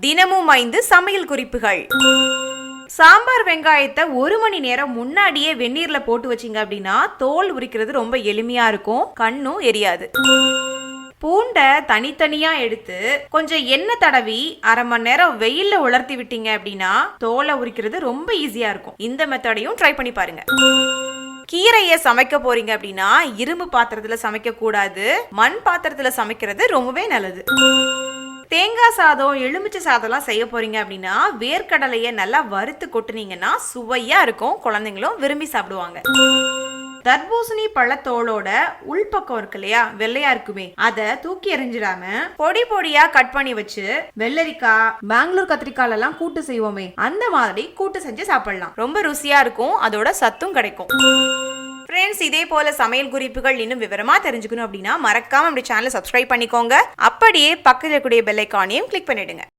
தினமும் ஐந்து சமையல் குறிப்புகள். சாம்பார் வெங்காயத்தை ஒரு மணி நேரம் முன்னாடியே வெந்நீர்ல போட்டு வச்சீங்க அப்படின்னா தோல் உரிக்கிறது ரொம்ப எளிமையா இருக்கும். கண்ணும் எரியாது. பூண்டை தனித்தனியா எடுத்து கொஞ்சம் எண்ணெய் தடவி அரை மணி நேரம் வெயில்ல உலர்த்தி விட்டீங்க அப்படின்னா தோலை உரிக்கிறது ரொம்ப ஈஸியா இருக்கும். இந்த மெத்தடையும் ட்ரை பண்ணி பாருங்க. கீரையை சமைக்க போறீங்க அப்படின்னா இரும்பு பாத்திரத்துல சமைக்க கூடாது மண் பாத்திரத்துல சமைக்கிறது ரொம்பவே நல்லது. தேங்காய் சாதம் எலுமிச்சை சாதம்லாம் செய்ய போகிறீங்க அப்படின்னா வேர்க்கடலையை நல்லா வறுத்து கொட்டுனீங்கன்னா சுவையாக இருக்கும். குழந்தைங்களும் விரும்பி சாப்பிடுவாங்க. தர்பூசணி பழத்தோலோட உள்பக்கம் இருக்கு இல்லையா? வெள்ளையா இருக்குமே. அத தூக்கி எறிஞ்சிடாம பொடி பொடியா கட் பண்ணி வச்சு வெள்ளரிக்காய் பெங்களூர் கத்திரிக்காய் எல்லாம் கூட்டு செய்வோமே. அந்த மாதிரி கூட்டு செஞ்சு சாப்பிடலாம். ரொம்ப ருசியா இருக்கும். அதோட சத்தும் கிடைக்கும். ஃப்ரெண்ட்ஸ் இதே போல சமையல் குறிப்புகள் இன்னும் விவரமா தெரிஞ்சுக்கணும் அப்படின்னா மறக்காம அப்படி சேனலை சப்ஸ்கிரைப் பண்ணிக்கோங்க. அப்படியே பக்கத்தில் இருக்கக்கூடிய பெல் ஐக்கானையும் கிளிக் பண்ணிடுங்க.